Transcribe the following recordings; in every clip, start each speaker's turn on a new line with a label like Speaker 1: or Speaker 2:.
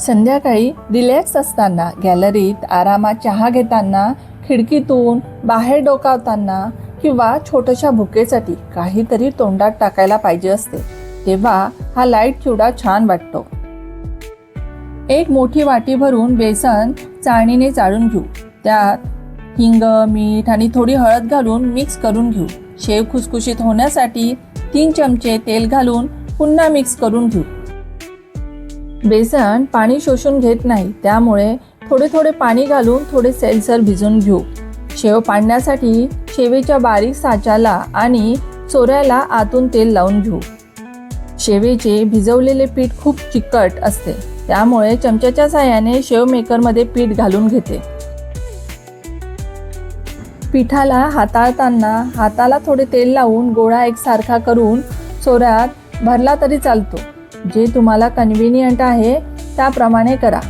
Speaker 1: संध्याकाळी रिलॅक्स असताना गॅलरीत आरामात चहा घेताना खिडकीतून बाहेर डोकावताना किंवा छोट्याशा भुकेसाठी काहीतरी तोंडात टाकायला पाहिजे असते तेव्हा हा लाइट चिवडा छान वाटतो. एक मोठी वाटी भरून बेसन चाळणीने चाळून घेऊ. त्यात हिंग मीठ आणि थोडी हळद घालून मिक्स करून घेऊ. शेव खुसखुशीत होण्यासाठी तीन चमचे तेल घालून पुन्हा मिक्स करून घेऊ. बेसन पाणी शोषून घेत नाही. त्यामुळे थोडे थोडे पाणी घालून थोडे सेलसर भिजून घेऊ. शेव पाडण्यासाठी शेवेच्या बारीक साच्याला आणि चोऱ्याला आतून तेल लावून घेऊ. शेवेचे भिजवलेले पीठ खूप चिकट असते. त्यामुळे चमच्याच्या साहाय्याने शेव मेकरमध्ये पीठ घालून घेते. पिठाला हाताळताना हाताला थोडे तेल लावून गोळा एकसारखा करून चोऱ्यात भरला तरी चालतो. जे तुम्हाला कन्व्हिनियंट आहे त्याप्रमाणे करा.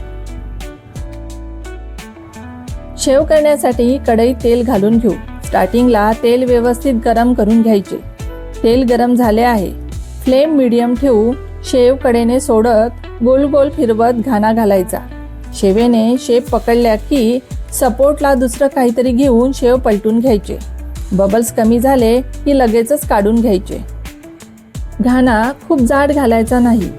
Speaker 1: शेव करण्यासाठी कढईत तेल घालून घेऊ. स्टार्टिंगला तेल व्यवस्थित गरम करून घ्यायचे. तेल गरम झाले आहे. फ्लेम मिडियम ठेवू. शेव कडेने सोडत गोल गोल फिरवत घाणा घालायचा. शेवेने शेप पकडल्या की सपोर्टला दुसरं काहीतरी घेऊन शेव पलटून घ्यायचे. बबल्स कमी झाले की लगेचच काढून घ्यायचे. घाणा खूप जाड घालायचा नाही.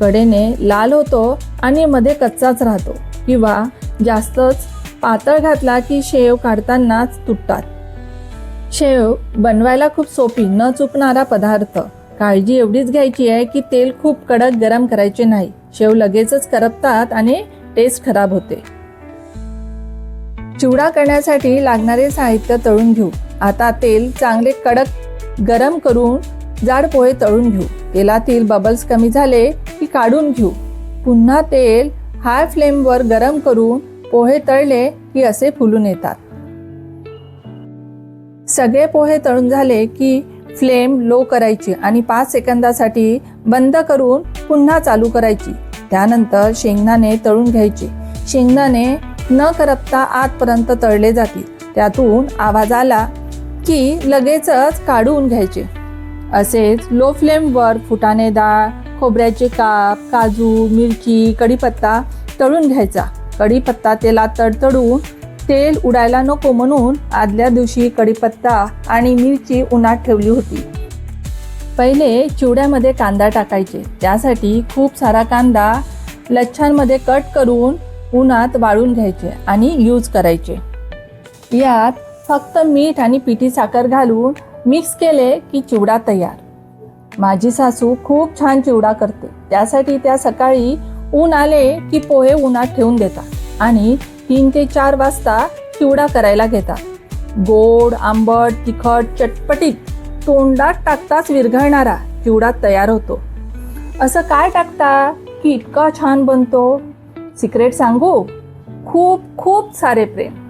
Speaker 1: कडेने लाल होतो आणि मध्ये कच्चाच राहतो किंवा जास्तच पातळ घातला की शेव काढतानाच तुटतात. शेव बनवायला खूप सोपी न चुकणारा पदार्थ. काळजी एवढीच घ्यायची आहे की तेल खूप कडक गरम करायचे नाही. शेव लगेचच करपतात आणि टेस्ट खराब होते. चिवडा करण्यासाठी लागणारे साहित्य तळून घेऊ. आता तेल चांगले कडक गरम करून जाड पोहे तळून घेऊ. तेलातील बबल्स कमी झाले की काढून घेऊ. पुन्हा तेल हाय फ्लेमवर गरम करून पोहे तळले की असे फुलून येतात. सगळे पोहे तळून झाले की फ्लेम लो करायची आणि पाच सेकंदासाठी बंद करून पुन्हा चालू करायची. त्यानंतर शेंगदाणे तळून घ्यायचे. शेंगदाणे न करपता आतपर्यंत तळले जातील. त्यातून आवाज आला की लगेचच काढून घ्यायचे. असेच लो फ्लेमवर फुटाणे डाळ खोबऱ्याचे काप काजू मिरची कढीपत्ता तळून घ्यायचा. कढीपत्ता तेलात तडतडून तेल उडायला नको म्हणून आदल्या दिवशी कढीपत्ता आणि मिरची उन्हात ठेवली होती. पहिले चिवड्यामध्ये कांदा टाकायचे. त्यासाठी खूप सारा कांदा लच्छांमध्ये कट करून उन्हात वाळून घ्यायचे आणि यूज करायचे. यात फक्त मीठ आणि पिठी साखर घालून मिक्स केले की चिवडा तयार. माझी सासू खूप छान चिवडा करते. त्यासाठी त्या सकाळी ऊन आले की पोहे उन्हात ठेवून देतात आणि तीन ते चार वाजता चिवडा करायला घेतात. गोड आंबट तिखट चटपटीत तोंडात टाकताच विरघळणारा चिवडा तयार होतो. असं काय टाकता की इतका छान बनतो? सिक्रेट सांगू? खूप खूप सारे प्रेम.